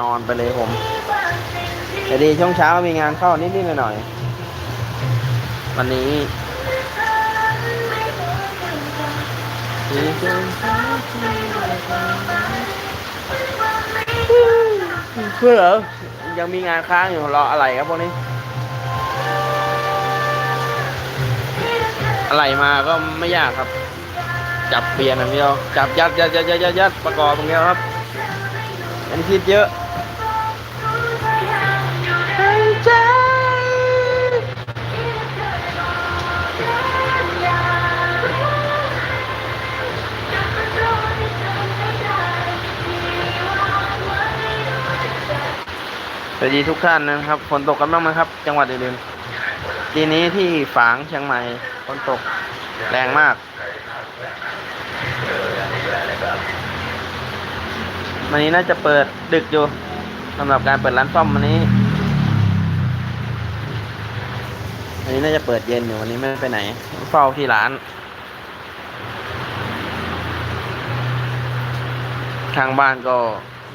นอนไปเลยผมแต่ดีช่วงเช้ามีงานเข้านิดๆหน่อยๆวันนี้เพื่อยังมีงานค้างอยู่รออะไรครับพวกนี้ อะไรมาก็ไม่ยากครับ จับเปลี่ยนอย่างเดียวจับยัดยัดยัดยัดยัดประกอบอย่างเดียวครับอันคิดเยอะ สวัสดีทุกท่านนะครับฝนตกกันบ้างไหมครับ จังหวัดอื่นๆทีนี้ที่ฝางเชียงใหม่ฝนตกแรงมาก วันนี้น่าจะเปิดดึกอยู่สำหรับการเปิดร้านซ่อมวันนี้ วันนี้น่าจะเปิดเย็นอยู่วันนี้ไม่ไปไหน เฝ้าที่ร้าน ทางบ้านก็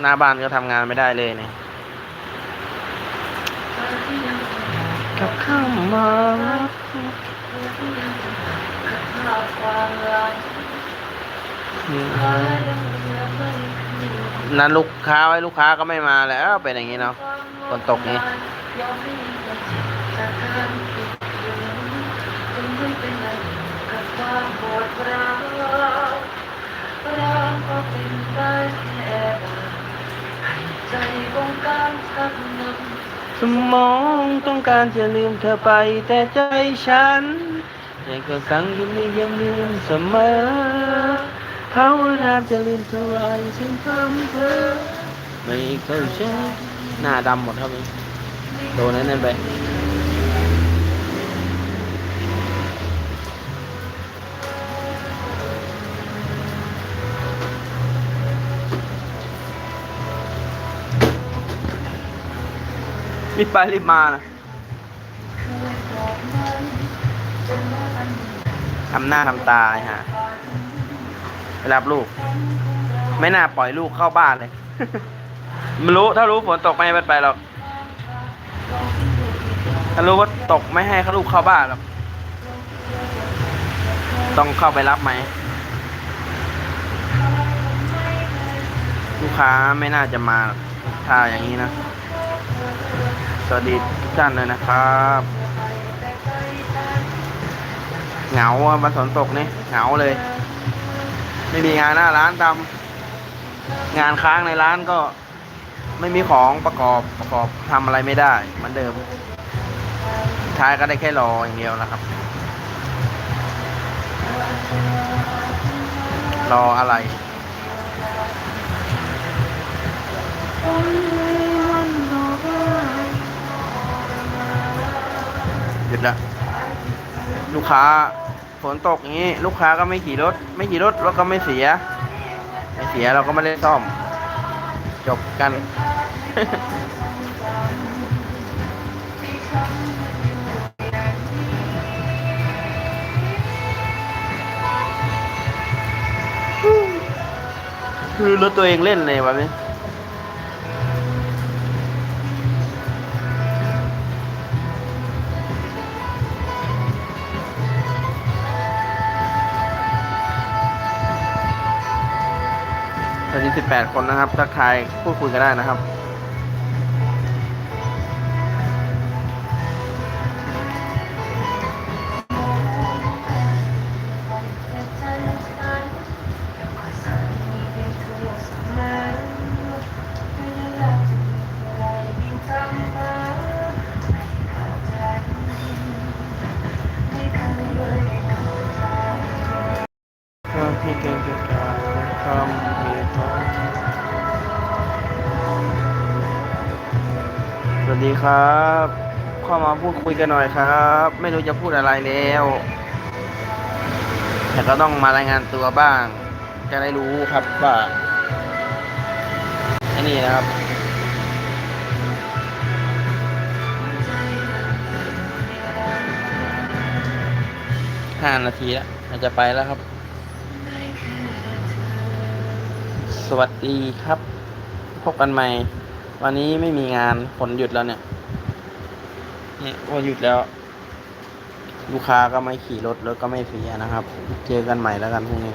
หน้าบ้านก็ทำงานไม่ได้เลยเนี่ยกับข้าวมานั่นลูกค้าไว้ลูกค้าก็ไม่มาแล้วเป็นอย่างนี้เนาะฝนตกนี้ สมองต้องการจะลืมเธอไป แต่ใจฉันยังก็สั่งยังมียังลืมเสมอภาวนาจะลืมเธอไว้ฉันทำเธอไม่เข้าใจหน้าดำหมดครับนี่โดนนั่นนั่นไป รีบไปรีบมานะทำหน้าทำตาไอ้ฮะไปรับลูก ไม่น่าปล่อยลูกเข้าบ้านเลยไม่รู้ถ้ารู้ฝนตกไม่ให้มันไปหรอกถ้ารู้ว่าตกไม่ให้เขาลูกเข้าบ้านหรอกต้องเข้าไปรับไหมลูกค้าไม่น่าจะมาหรอกถ้าอย่างนี้นะส วัสดีทุกท่านเลยนะครับเหงาอะวันฝนตกนี่เหงาเลย ไม่มีงานหน้าร้านทำงานค้างในร้านก็ไม่มีของประกอบประกอบทำอะไรไม่ได้เหมือนเดิมท้ายก็ได้แค่รออย่างเดียวแล้วครับ รออะไร หยุดละลูกค้าฝนตกอย่างนี้ ลูกค้าก็ไม่ขี่รถ ไม่ขี่รถรถก็ไม่เสีย ไม่เสียเราก็ไม่ได้ซ่อม จบกันคือรถตัวเองเล่นเลยแบบนี้ต 18 คนนะครับทักทายพูดคุยกันได้นะครับ ดีครับ เข้ามาพูดคุยกันหน่อยครับ ไม่รู้จะพูดอะไรแล้ว แต่ก็ต้องมารายงานตัวบ้าง จะได้รู้ครับว่าไอ้นี่นะครับห้านาทีแล้วจะไปแล้วครับ สวัสดีครับ พบกันใหม่ วันนี้ไม่มีงานฝนหยุดแล้วเนี่ยเนี่ยพอหยุดแล้ว ลูกค้าก็ไม่ขี่รถแล้วก็ไม่เสียนะครับ เจอกันใหม่แล้วกันพรุ่งนี้